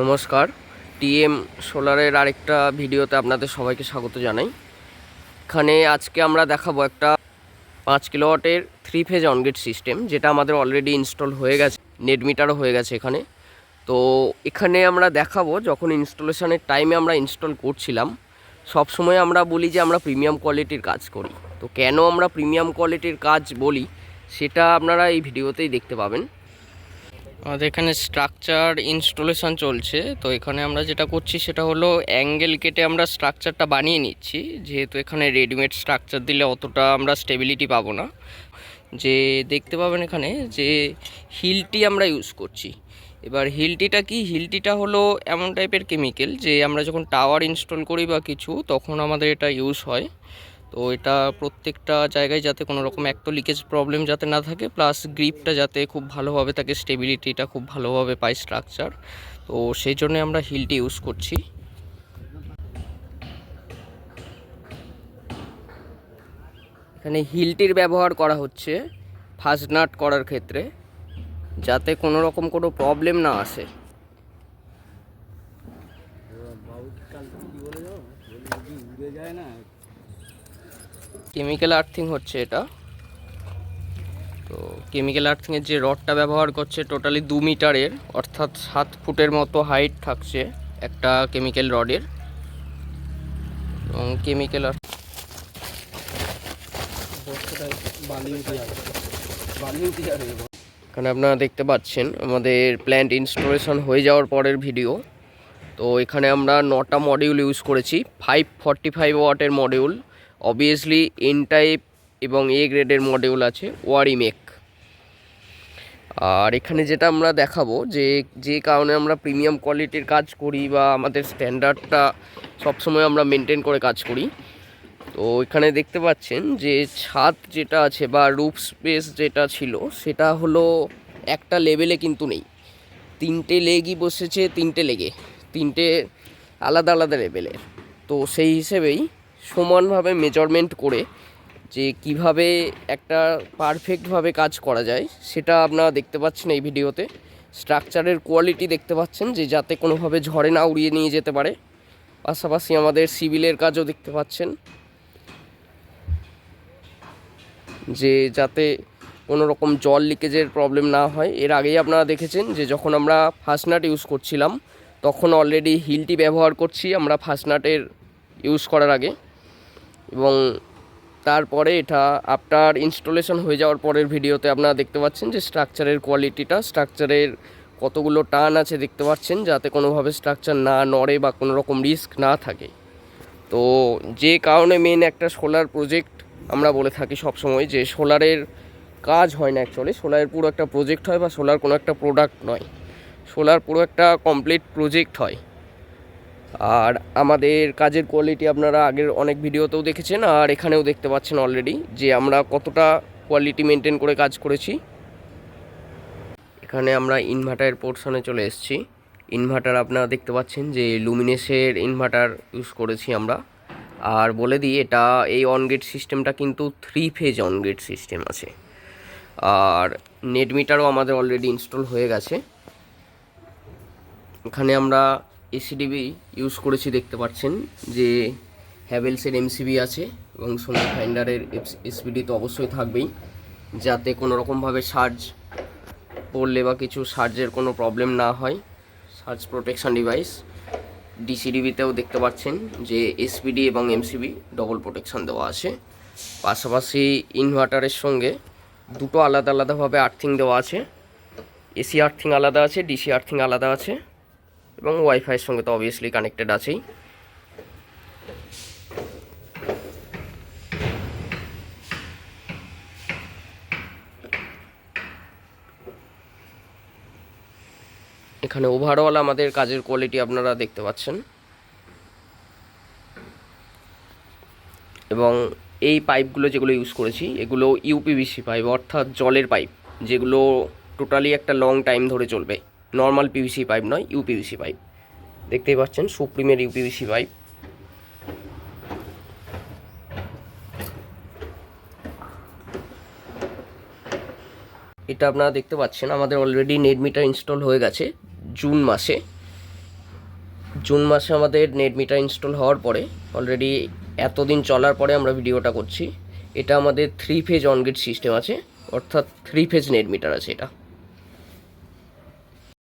নমস্কার। টিএম সোলারের আরেকটা ভিডিওতে আপনাদের সবাইকে স্বাগত জানাই। এখানে আজকে আমরা দেখাবো একটা পাঁচ কিলোওয়াটের three phase on grid system যেটা আমাদের অলরেডি ইনস্টল হয়ে গেছে নেট মিটারও হয়ে গেছে এখানে। তো এখানে আমরা দেখাবো, যখন ইনস্টলেশনের টাইমে আমরা ইনস্টল করছিলাম সব সময় আমরা বলি যে আমরা প্রিমিয়াম কোয়ালিটির কাজ করি। তো কেন আমরা প্রিমিয়াম কোয়ালিটির কাজ বলি, সেটা আপনারা এই ভিডিওতেই দেখতে পাবেন। আমাদের এখানে স্ট্রাকচার ইনস্টলেশন চলছে। তো এখানে আমরা যেটা করছি সেটা হলো অ্যাঙ্গেল কেটে আমরা স্ট্রাকচারটা বানিয়ে নিচ্ছি। যেহেতু এখানে রেডিমেড স্ট্রাকচার দিলে অতটা আমরা স্টেবিলিটি পাবো না। যে দেখতে পাবেন এখানে যে হিলটি আমরা ইউজ করছি। এবার হিলটিটা কি? হিলটিটা হলো এমন টাইপের কেমিক্যাল যে আমরা যখন টাওয়ার ইনস্টল করি বা কিছু, তখন আমাদের এটা ইউজ হয়। তো এটা প্রত্যেকটা জায়গায় যাতে কোনো রকম এক তো লিকেজ প্রবলেম যাতে না থাকে প্লাস গ্রিপটা যাতে খুব ভালোভাবে থাকে স্টেবিলিটিটা খুব ভালোভাবে পায় স্ট্রাকচার তো সেই জন্য আমরা হিলটি ইউজ করছি। এখানে হিলটির ব্যবহার করা হচ্ছে ফার্স্ট নাট করার ক্ষেত্রে, যাতে কোনো রকম কোনো প্রবলেম না আসে। কেমিক্যাল আর্থিং হচ্ছে এটা। তো কেমিক্যাল আর্থিংয়ের যে রডটা ব্যবহার করছে টোটালি দু মিটারের অর্থাৎ সাত ফুটের মতো হাইট থাকছে একটা কেমিক্যাল রডের এবং কেমিক্যাল এখানে আপনারা দেখতে পাচ্ছেন আমাদের প্ল্যান্ট ইনস্টলেশন হয়ে যাওয়ার পরের ভিডিও তো এখানে আমরা নটা মডিউল ইউজ করেছি ফাইভ ফর্টি ফাইভ ওয়াটের মডিউল অবভিয়াসলি এন টাইপ এবং এ গ্রেডের মডিউল আছে ওয়ারিমেক আর এখানে যেটা আমরা দেখাবো যে যে কারণে আমরা প্রিমিয়াম কোয়ালিটির কাজ করি বা আমাদের স্ট্যান্ডার্ডটা সবসময় আমরা মেনটেন করে কাজ করি। তো এখানে দেখতে পাচ্ছেন যে, ছাদ যেটা আছে বা রুফ স্পেস যেটা ছিল, সেটা হলো একটা লেভেলে কিন্তু নেই। তিনটে লেগই বসেছে, তিনটে লেগে তিনটে আলাদা আলাদা লেভেলের তো সেই হিসেবেই সমানভাবে মেজারমেন্ট করে যে কীভাবে একটা পারফেক্টভাবে কাজ করা যায়, সেটা আপনারা দেখতে পাচ্ছেন এই ভিডিওতে। স্ট্রাকচারের কোয়ালিটি দেখতে পাচ্ছেন যে যাতে কোনোভাবে ঝড়ে না উড়িয়ে নিয়ে যেতে পারে। পাশাপাশি আমাদের সিভিলের কাজও দেখতে পাচ্ছেন। যে যাতে কোনো রকম জল লিকেজের প্রবলেম না হয়। এর আগেই আপনারা দেখেছেন যে যখন আমরা ফার্স্ট নাট ইউজ করছিলাম, তখন অলরেডি হিলটি ব্যবহার করছি আমরা ফার্স্ট নাটের ইউজ করার আগে। এবং তারপরে এটা আফটার ইনস্টলেশন হয়ে যাওয়ার পরের ভিডিওতে আপনারা দেখতে পাচ্ছেন যে স্ট্রাকচারের কোয়ালিটিটা স্ট্রাকচারের কতগুলো টান আছে দেখতে পাচ্ছেন, যাতে কোনোভাবে স্ট্রাকচার না নড়ে বা কোনো রকম রিস্ক না থাকে। তো যে কারণে মেন একটা সোলার প্রজেক্ট আমরা বলে থাকি সব সময় যে সোলারের কাজ হয় না অ্যাকচুয়ালি সোলারের পুরো একটা প্রজেক্ট হয় বা সোলার কোনো একটা প্রোডাক্ট নয়। সোলার পুরো একটা কমপ্লিট প্রজেক্ট হয়। আর আমাদের কাজের কোয়ালিটি আপনারা আগের অনেক ভিডিওতেও দেখেছেন, আর এখানেও দেখতে পাচ্ছেন অলরেডি যে আমরা কতটা কোয়ালিটি মেনটেন করে কাজ করেছি। এখানে আমরা ইনভার্টারের পোর্শনে চলে এসেছি। ইনভার্টার আপনারা দেখতে পাচ্ছেন যে লুমিনেসের ইনভার্টার ইউজ করেছি আমরা। আর বলে দিই, এটা এই অনগেট সিস্টেমটা কিন্তু থ্রি ফেজ অনগেট সিস্টেম আছে। আর নেট মিটারও আমাদের অলরেডি ইনস্টল হয়ে গেছে। এখানে আমরা এসিডিবি ইউজ করেছি, দেখতে পাচ্ছেন যে হ্যাভেলসের এমসিবি আছে এবং সোনি ফাইন্ডারের এসপিডি তো অবশ্যই থাকবেই। যাতে কোনো রকমভাবে সার্জ পড়লে বা কিছু সার্জের কোনো প্রবলেম না হয়। সার্জ প্রোটেকশন ডিভাইস ডিসিডিবিতেও দেখতে পাচ্ছেন যে এসপিডি এবং এমসিবি ডবল প্রোটেকশন দেওয়া আছে। পাশাপাশি ইনভার্টারের সঙ্গে দুটো আলাদা আলাদাভাবে আর্থিং দেওয়া আছে। এসি আর্থিং আলাদা আছে ডিসি আর্থিং আলাদা আছে। এবং ওয়াইফাইয়ের সঙ্গে তো অবভিয়াসলি কানেক্টেড আছেই। এখানে ওভারঅল আমাদের কাজের কোয়ালিটি আপনারা দেখতে পাচ্ছেন। এবং এই পাইপগুলো যেগুলো ইউজ করেছি, এগুলো ইউপিভিসি পাইপ অর্থাৎ জলের পাইপ যেগুলো টোটালি একটা লং টাইম ধরে চলবে। নর্মাল পিভিসি পাইপ নয় ইউপিভিসি পাইপ দেখতেই পাচ্ছেন সুপ্রিমের ইউপিভিসি পাইপ এটা আপনারা দেখতে পাচ্ছেন, আমাদের অলরেডি নেট মিটার ইনস্টল হয়ে গেছে জুন মাসে। জুন মাসে আমাদের নেট মিটার ইনস্টল হওয়ার পরে অলরেডি এতদিন চলার পরে আমরা ভিডিওটা করছি। এটা আমাদের থ্রি ফেজ অনগেট সিস্টেম আছে, অর্থাৎ থ্রি ফেজ নেট মিটার আছে এটা।